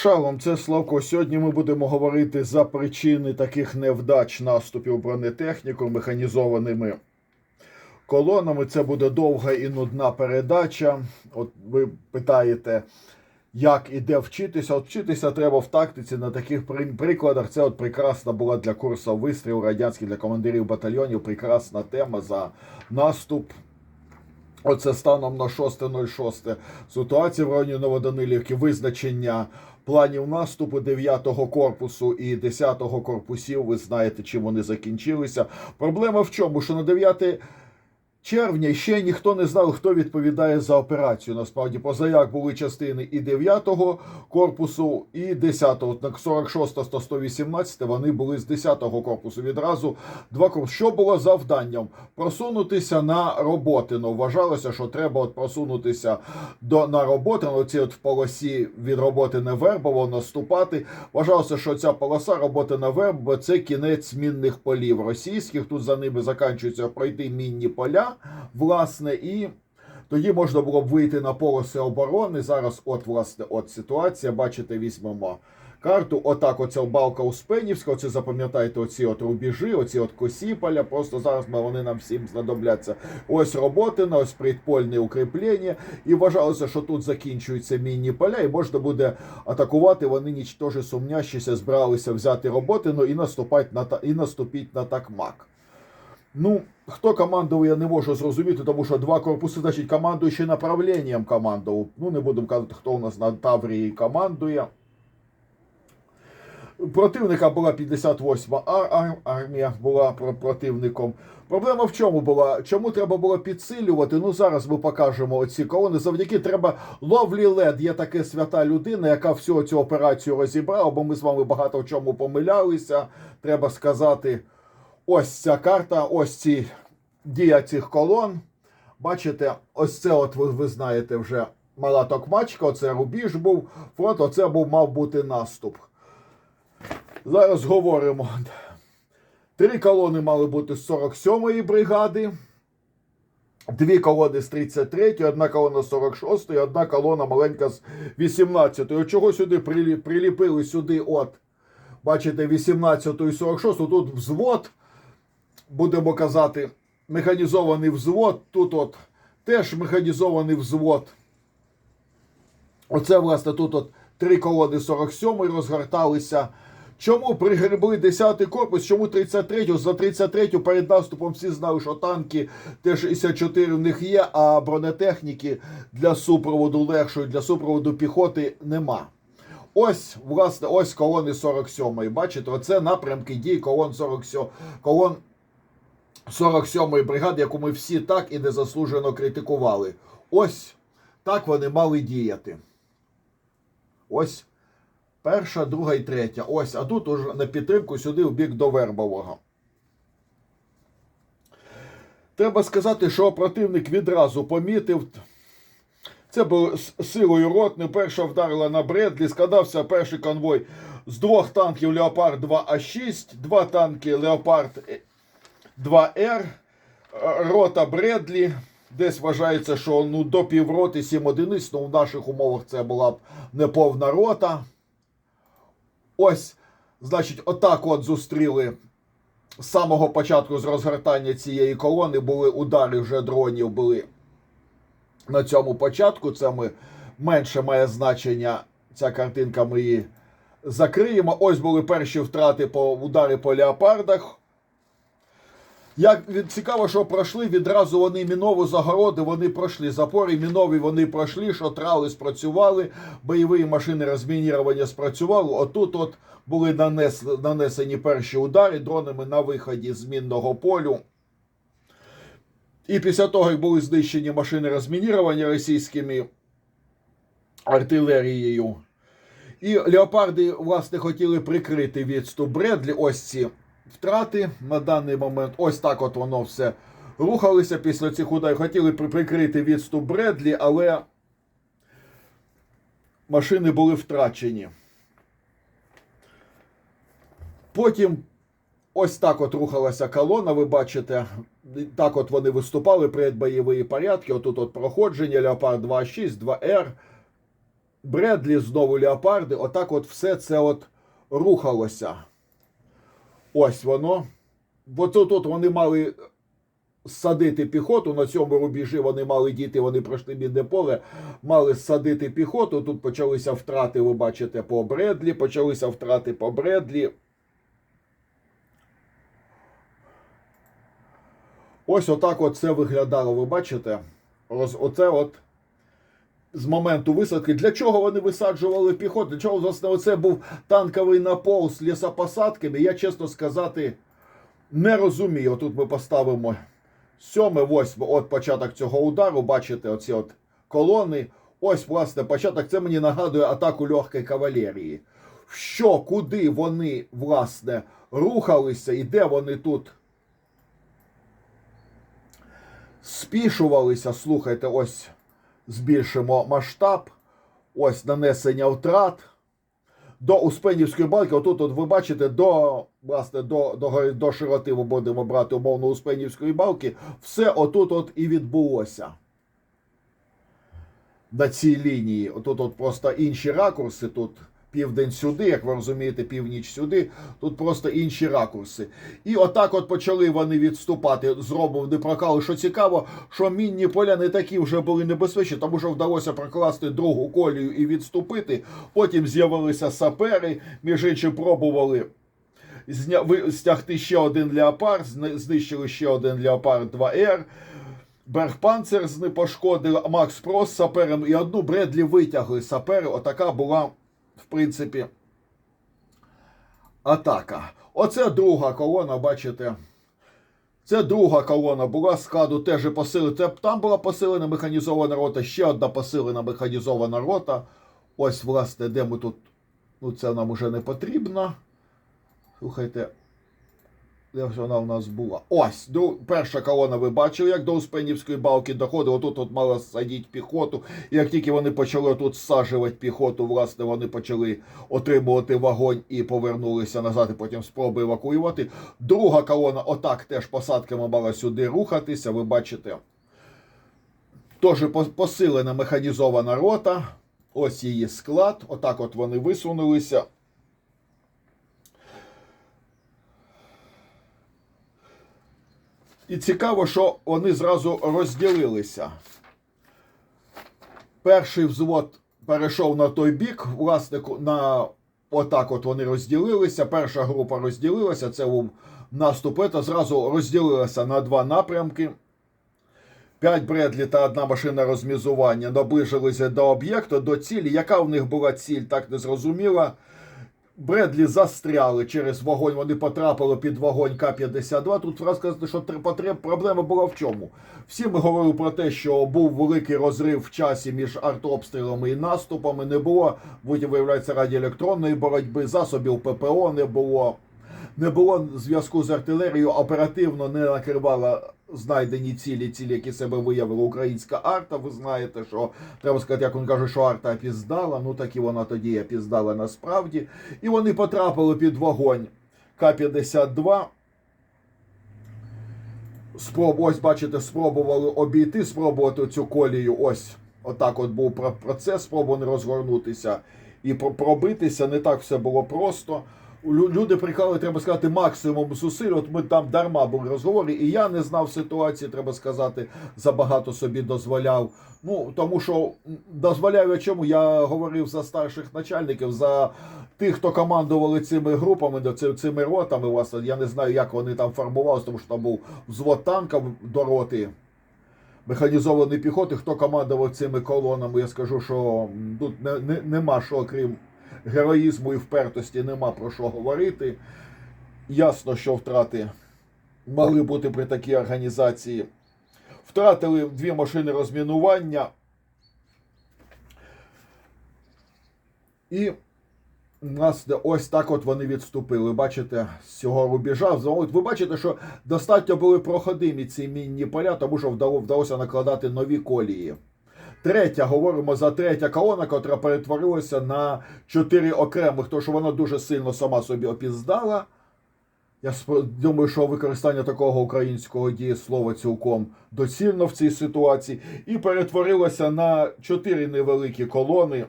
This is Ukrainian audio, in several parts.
Шалом, це Славко. Сьогодні ми будемо говорити за причини таких невдач наступів бронетехніку механізованими колонами. Це буде довга і нудна передача. От ви питаєте, як і де вчитися. От вчитися треба в тактиці на таких прикладах. Це от прекрасна була для курсу вистріл радянських для командирів батальйонів. Прекрасна тема за наступ. Оце станом на 6.06 ситуація в районі Новоданилівки, визначення планів наступу 9-го корпусу і 10-го корпусів. Ви знаєте, чим вони закінчилися. Проблема в чому? Що на 9 червня ще ніхто не знав, хто відповідає за операцію. Насправді, поза як були частини і 9-го корпусу, і 10-го. Так 46 та 118 вони були з 10-го корпусу. Відразу два корпуси. Що було завданням? Просунутися на роботину. Вважалося, що треба от просунутися до на роботину. Оці от в полосі від роботи на Вербово наступати. Вважалося, що ця полоса роботи на Вербово це кінець мінних полів російських. Тут за ними заканчуються пройти мінні поля, власне, і. Тоді можна було б вийти на полоси оборони. Зараз, от, власне, от ситуація. Бачите, візьмемо карту. Отак, оця балка Успенівська. Оце запам'ятайте, оці от рубежі, оці от косіполя. Просто зараз вони нам всім знадобляться. Ось роботина, ось предпольне укріплення. І вважалося, що тут закінчуються мінні поля, і можна буде атакувати. Вони нічтоже сумнящися, збиралися взяти роботину і наступати на і наступити на такмак. Ну, хто командував, я не можу зрозуміти, тому що два корпуси, значить, командуючи направленням командував. Ну, не будемо казати, хто у нас на Таврії командує. Противника була 58-ма ар- ар- армія, була про- противником. Проблема в чому була? Чому треба було підсилювати? Ну зараз ми покажемо оці колони. Завдяки треба ловлі лед. Є така свята людина, яка всю цю операцію розібрала, бо ми з вами багато в чому помилялися. Треба сказати, ось ця карта, ось ці дія цих колон. Бачите, ось це, от ви, ви знаєте, вже мала токмачка, оце рубіж був, фронт, оце був мав бути наступ. Зараз говоримо. Три колони мали бути з 47-ї бригади, дві колони з 33-ї, одна колона з 46-ї, одна колона маленька з 18-ї. Чого сюди прилі- приліпили сюди, от, бачите, 18-ю і 46-ю, тут взвод, будемо казати, механізований взвод, тут от теж механізований взвод. Оце, власне, тут от три колони 47 розгорталися. Чому пригребли 10-й корпус? Чому 33-ю? За 33-ю перед наступом всі знали, що танки Т-64 в них є, а бронетехніки для супроводу легшої, для супроводу піхоти нема. Ось, власне, ось колони 47-ї. Бачите, оце напрямки дій колон 47 колон 47-ї бригади, яку ми всі так і незаслужено критикували. Ось так вони мали діяти. Ось перша, друга і третя. Ось, а тут уже на підтримку сюди в бік до Вербового. Треба сказати, що противник відразу помітив. Це було силою ротни. Перша вдарила на Бредлі. Складався перший конвой з двох танків Леопард 2А6, два танки Леопард 2Р, рота Бредлі. Десь вважається, що ну, до півроти 7 одиниць, ну в наших умовах це була б неповна рота. Ось, значить, отак от зустріли з самого початку з розгортання цієї колони були удари вже дронів були на цьому початку. Це ми менше має значення. Ця картинка ми її закриємо. Ось були перші втрати по удари по леопардах. Як цікаво, що пройшли відразу вони мінову загороди, вони пройшли запори, мінові вони пройшли, шотрали спрацювали, бойові машини розмінірування спрацювали. Отут от були нанес, нанесені перші удари дронами на виході з мінного полю. І після того, як були знищені машини розмінірування російськими артилерією. І леопарди, власне, хотіли прикрити відступ Бредлі. Ось ці втрати на даний момент. Ось так от воно все рухалося після цих ударів. Хотіли прикрити відступ Бредлі, але машини були втрачені. Потім ось так от рухалася колона, ви бачите. Так от вони виступали перед бойові порядки. Отут от проходження, Леопард 2.6, 2Р. Бредлі, знову леопарди, отак от все це от рухалося. Ось воно. Бо тут, тут вони мали садити піхоту. На цьому рубежі вони мали діти, вони пройшли бідне поле, мали садити піхоту. Тут почалися втрати, ви бачите, по Бредлі, почалися втрати по Бредлі. Ось отак от це виглядало, ви бачите? Оце от з моменту висадки. Для чого вони висаджували піхоту? Для чого, власне, оце був танковий напол з лісопосадками? Я, чесно сказати, не розумію. Тут ми поставимо сьоме, восьме, от початок цього удару. Бачите, оці от колони. Ось, власне, початок. Це мені нагадує атаку легкої кавалерії. Що, куди вони, власне, рухалися і де вони тут спішувалися. Слухайте, ось збільшимо масштаб. Ось нанесення втрат. До Успенівської балки, отут от ви бачите, до власне, до, до, до широти ми будемо брати умовно Успенівської балки, все отут от і відбулося. На цій лінії. Отут от просто інші ракурси. Тут південь сюди, як ви розумієте, північ сюди. Тут просто інші ракурси. І отак от почали вони відступати. Зробив не прокали. Що цікаво, що мінні поля не такі вже були небезпечні, тому що вдалося прокласти другу колію і відступити. Потім з'явилися сапери, між іншим пробували. Стягти ще один леопард, знищили ще один леопард 2Р. Бергпанцер зни- пошкодив, Макс Прос сапером і одну Бредлі витягли сапери. Отака була, в принципі, атака. Оце друга колона, бачите. Це друга колона була складу теж і посилена. Там була посилена механізована рота, ще одна посилена механізована рота. Ось, власне, де ми тут. Ну, це нам уже не потрібно. Слухайте, вона у нас була? Ось, дру- перша колона, ви бачили, як до Успенівської балки доходило. Отут от мала садити піхоту. І як тільки вони почали тут саджувати піхоту, власне, вони почали отримувати вогонь і повернулися назад, і потім спроби евакуювати. Друга колона, отак теж посадками мала сюди рухатися. Ви бачите. Теж посилена механізована рота. Ось її склад. Отак от вони висунулися. І цікаво, що вони зразу розділилися. Перший взвод перейшов на той бік, власне, на отак от вони розділилися. Перша група розділилася, це був наступ, це зразу розділилася на два напрямки. П'ять Бредлі та одна машина розмізування наближилися до об'єкту, до цілі. Яка в них була ціль, так не зрозуміла. Бредлі застряли через вогонь, вони потрапили під вогонь К-52. Тут треба сказати, що проблема була в чому? Всі ми говорили про те, що був великий розрив в часі між артобстрілами і наступами. Не було, виявляється, радіоелектронної боротьби, засобів ППО не було. Не було зв'язку з артилерією, оперативно не накривала знайдені цілі, цілі, які себе виявила українська арта. Ви знаєте, що треба сказати, як він каже, що арта опіздала. Ну так і вона тоді опіздала насправді. І вони потрапили під вогонь К-52. Спроб, ось, бачите, спробували обійти, спробувати цю колію. Ось отак от був про- процес, спробували розгорнутися і пробитися. Не так все було просто. Лю- Люди приклали, треба сказати, максимум зусиль. От ми там дарма були розговори, і я не знав ситуації, треба сказати, забагато собі дозволяв. Ну тому що дозволяю я чому? Я говорив за старших начальників, за тих, хто командували цими групами, цими ротами. Власне, я не знаю, як вони там формувалися, тому що там був взвод танків до роти. Механізованої піхоти, хто командував цими колонами, я скажу, що тут не, не, нема що, крім героїзму і впертості, нема про що говорити. Ясно, що втрати мали бути при такій організації. Втратили дві машини розмінування. І нас ось так от вони відступили. Бачите, з цього рубежа. Ви бачите, що достатньо були проходимі ці мінні поля, тому що вдало- вдалося накладати нові колії. Третя, говоримо за третя колона, котра перетворилася на чотири окремих, тому що вона дуже сильно сама собі опіздала. Я думаю, що використання такого українського дієслова цілком доцільно в цій ситуації. І перетворилася на чотири невеликі колони.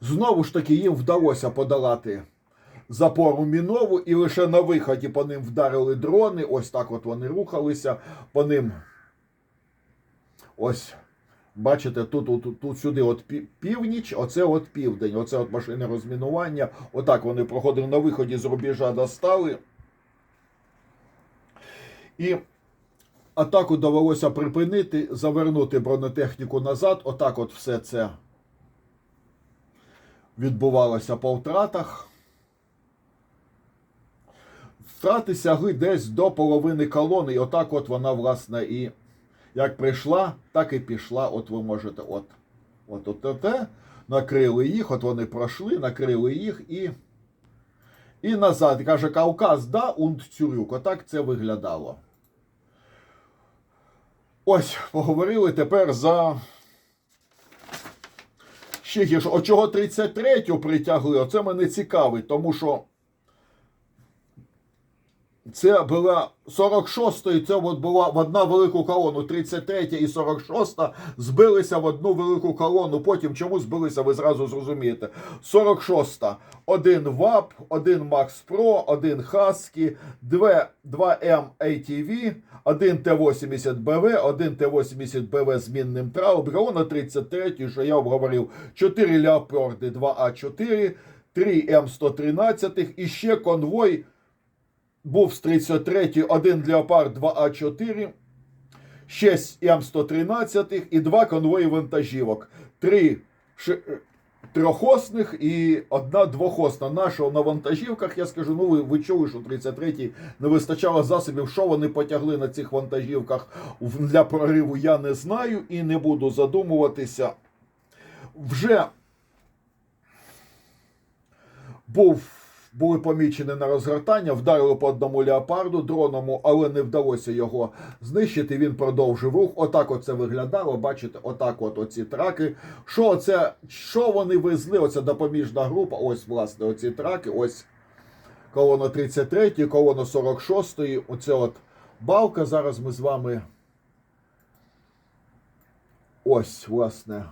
Знову ж таки, їм вдалося подолати запору мінову, і лише на виході по ним вдарили дрони. Ось так от вони рухалися. По ним. Ось. Бачите, тут, тут, тут сюди от північ, оце от південь, оце от машини розмінування. Отак вони проходили на виході з рубежа, достали. І атаку довелося припинити, завернути бронетехніку назад. Отак от все це відбувалося по втратах. Втрати сягли десь до половини колони, і отак от вона, власне, і як прийшла, так і пішла. От ви можете, от, от, от, от, накрили їх, от вони пройшли, накрили їх і. І назад. Каже, Кавказ, да, und Цюрюк. Отак це виглядало. Ось, поговорили тепер за. Ще гірше. От чого 33-ю притягли, оце мене цікавить, тому що це була 46-ї, це от була в одна велику колону. 33 і 46 збилися в одну велику колону. Потім чому збилися, ви зразу зрозумієте. 46-та. Один ВАП, один Макс Про, один Хаскі, 2, 2М ATV, один Т-80 БВ, один Т-80 БВ з мінним трауб, на 33 що я обговорив, 4 Леопарди 2А4, 3 М113 і ще конвой був з 33 один Леопард 2А4, 6 М113 і два конвої вантажівок. Три ши- трьохосних і одна двохосна. Нашого на вантажівках, я скажу, ну ви, ви чули, що 33-й не вистачало засобів. Що вони потягли на цих вантажівках для прориву, я не знаю і не буду задумуватися. Вже був, були помічені на розгортання, вдарили по одному леопарду дроному, але не вдалося його знищити. Він продовжив рух. Отак оце виглядало. Бачите, отак от оці траки. Що це, що вони везли? Оця допоміжна група. Ось, власне, оці траки. Ось колона 33, колона 46. Оце от балка. Зараз ми з вами. Ось, власне.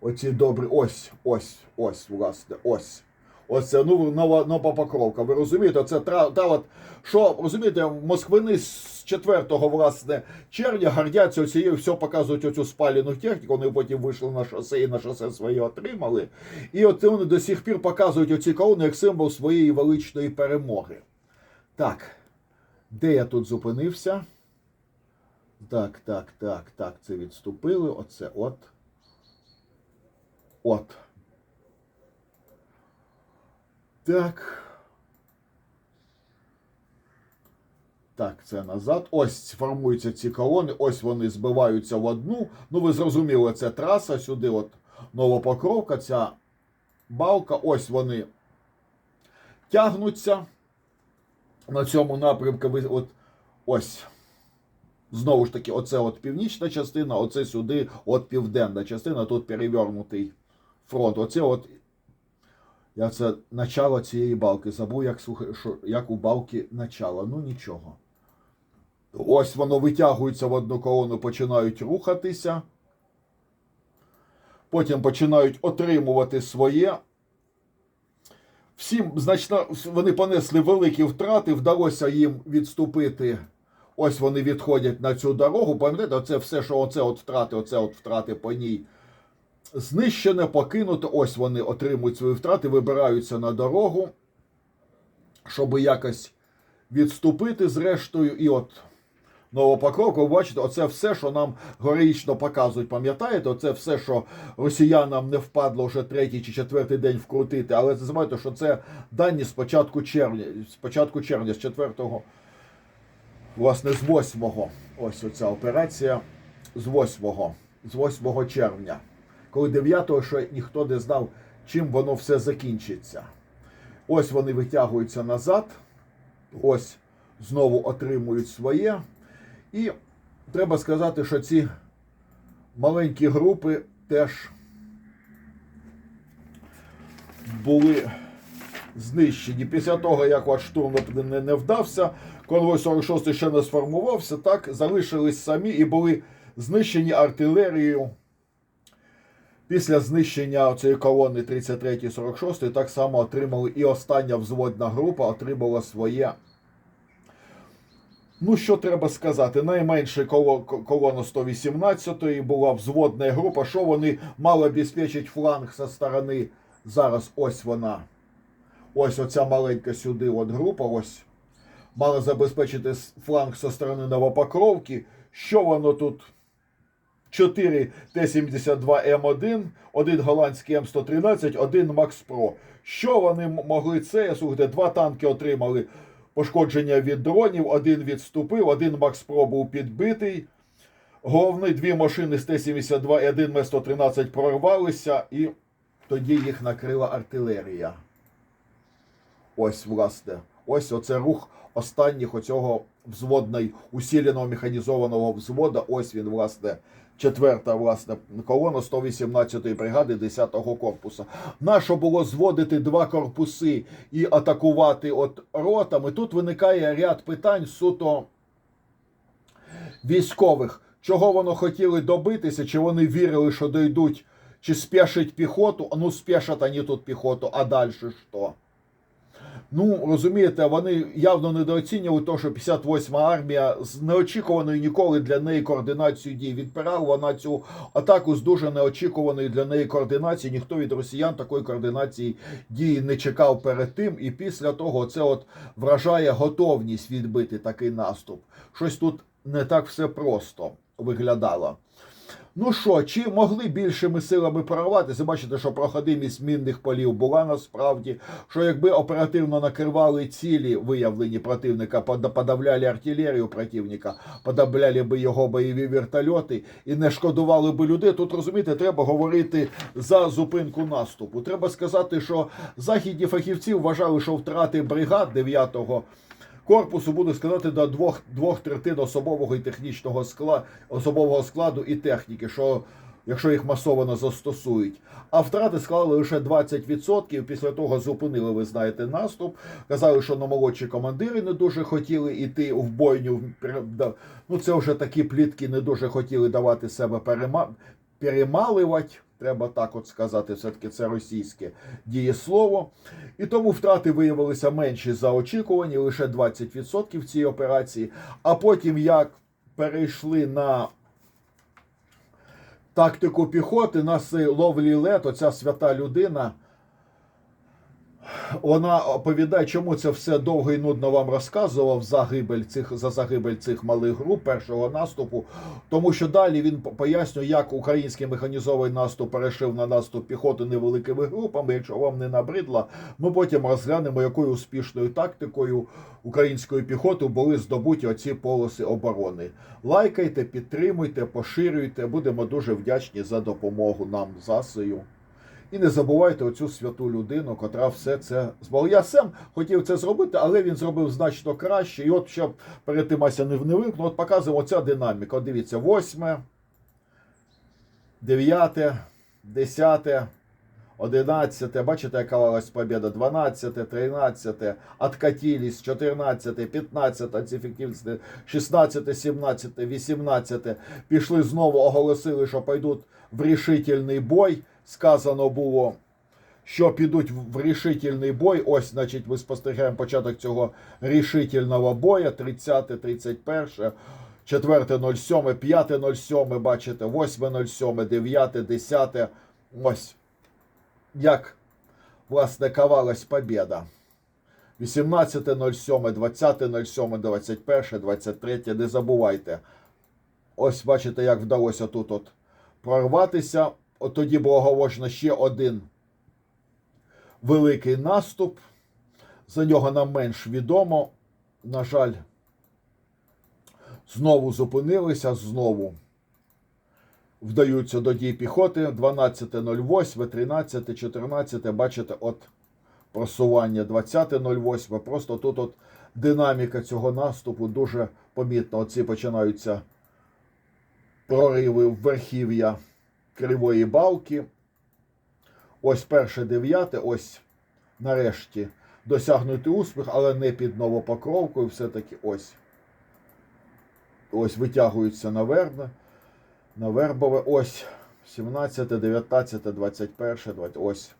Оці добрі. Ось, ось, ось, власне, ось. Ось це ну, нова, нова покровка. Ви розумієте, це та, та от, що розумієте, москвини з 4 власне червня гордяться оцією, все показують оцю спалену техніку. Вони потім вийшли на шосе і на шосе своє отримали. І от вони до сих пір показують оці колони як символ своєї величної перемоги. Так, де я тут зупинився? Так, так, так, так, це відступили. Оце от. От. Так. Так, це назад. Ось формуються ці колони, ось вони збиваються в одну. Ну, ви зрозуміли, це траса сюди, от Новопокровка, ця балка, ось вони тягнуться на цьому напрямку. Ви От, ось. Знову ж таки, оце от північна частина, оце сюди, от південна частина, тут перевернутий фронт. Оце от я це начало цієї балки. Забув, як, що, як у балки начало. Ну нічого. Ось воно витягується в одну колону, починають рухатися. Потім починають отримувати своє. Всім, значно, вони понесли великі втрати, вдалося їм відступити. Ось вони відходять на цю дорогу. Пам'ятаєте, оце все, що оце от втрати, оце от втрати по ній знищене, покинуто. Ось вони отримують свої втрати, вибираються на дорогу, щоб якось відступити зрештою. І от Новопокровка, ви бачите, оце все, що нам героїчно показують. Пам'ятаєте, оце все, що росіянам не впадло вже третій чи четвертий день вкрутити. Але не забувайте, що це дані з початку червня, з початку червня, з 4-го, власне, з 8-го. Ось оця операція з 8 з 8 червня коли 9-го ще ніхто не знав, чим воно все закінчиться. Ось вони витягуються назад, ось знову отримують своє. І треба сказати, що ці маленькі групи теж були знищені. Після того, як от штурм не, не вдався, конвой 46 ще не сформувався, так залишились самі і були знищені артилерією Після знищення цієї колони 33-46 так само отримали і остання взводна група отримала своє. Ну, що треба сказати? Найменше коло- колона 118-ї була взводна група. Що вони мали обезпечити фланг зі сторони? Зараз ось вона. Ось оця маленька сюди от група. Ось мала забезпечити фланг зі сторони Новопокровки. Що воно тут? 4 Т-72М1, один голландський М113, один Макс Про. Що вони могли це? Слухайте, два танки отримали пошкодження від дронів, один відступив, один Макс Про був підбитий. Головні дві машини з Т-72 і один М113 прорвалися, і тоді їх накрила артилерія. Ось, власне, ось оце рух останніх оцього взводної усіленого механізованого взвода. Ось він, власне, четверта власне колона 118-ї бригади 10-го корпуса. Нащо було зводити два корпуси і атакувати от ротами? Тут виникає ряд питань суто військових. Чого воно хотіли добитися? Чи вони вірили, що дойдуть, чи спешить піхоту? Ну, спешать вони тут піхоту, а далі що? Ну, розумієте, вони явно недооцінювали те, що 58-ма армія з неочікуваною ніколи для неї координацією дій відпирала вона цю атаку з дуже неочікуваною для неї координації. Ніхто від росіян такої координації дії не чекав перед тим. І після того це от вражає готовність відбити такий наступ. Щось тут не так все просто виглядало. Ну що, чи могли більшими силами прорватися? Бачите, що проходимість мінних полів була насправді. Що якби оперативно накривали цілі, виявлені противника, пода- подавляли артилерію противника, подавляли би його бойові вертольоти і не шкодували би людей. Тут розумієте, треба говорити за зупинку наступу. Треба сказати, що західні фахівці вважали, що втрати бригад 9-го корпусу буде складати до двох, двох третин особового і технічного скла, особового складу і техніки, що якщо їх масово застосують. А втрати склали лише 20%. Після того зупинили, ви знаєте, наступ. Казали, що на молодші командири не дуже хотіли йти в бойню. Ну, це вже такі плітки не дуже хотіли давати себе перема... перемалювати. Треба так от сказати, все-таки це російське дієслово. І тому втрати виявилися менші за очікувані, лише 20% в цій операції. А потім, як перейшли на тактику піхоти, нас Ловлі Лет, оця свята людина, вона оповідає, чому це все довго і нудно вам розказував загибель цих за загибель цих малих груп першого наступу. Тому що далі він пояснює, як український механізований наступ перейшов на наступ піхоти невеликими групами. Якщо вам не набридло, ми потім розглянемо, якою успішною тактикою української піхоти були здобуті оці полоси оборони. Лайкайте, підтримуйте, поширюйте. Будемо дуже вдячні за допомогу нам засою. І не забувайте оцю святу людину, котра все це змогла. Я сам хотів це зробити, але він зробив значно краще. І от щоб перед тим Ася не не от показуємо оця динаміка. От дивіться, восьме, дев'яте, десяте, одинадцяте. Бачите, яка валась побіда? Дванадцяте, тринадцяте, откатились, чотирнадцяте, п'ятнадцяте, антиефективність, шістнадцяте, сімнадцяте, вісімнадцяте. Пішли знову, оголосили, що пойдуть в рішительний бой сказано було, що підуть в рішительний бой. Ось, значить, ми спостерігаємо початок цього рішительного бою. 30, 31, 4.07, 5.07, бачите, 8.07, 9, 10. Ось. Як, власне, кавалась побєда. 18.07, 20.07, 21, 23. Не забувайте. Ось бачите, як вдалося тут от прорватися. От тоді було оголошено ще один великий наступ. За нього нам менш відомо. На жаль, знову зупинилися, знову вдаються до дій піхоти. 12.08, 13, 14. Бачите, от просування 20.08. Просто тут от динаміка цього наступу дуже помітна. Оці починаються прориви верхів'я. Кривої балки. Ось перше дев'яте, ось нарешті досягнути успіх, але не під новопокровкою. Все-таки ось. Ось витягуються на вербне, на вербове. Ось 17, 19, 21, 20. Ось.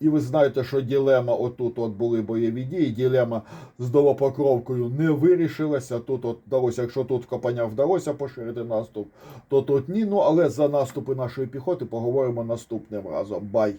І ви знаєте, що ділема отут от були бойові дії, ділема з Новопокровкою не вирішилася. Тут от вдалося, якщо тут Копання вдалося поширити наступ, то тут ні. Ну але за наступи нашої піхоти поговоримо наступним разом. Бай!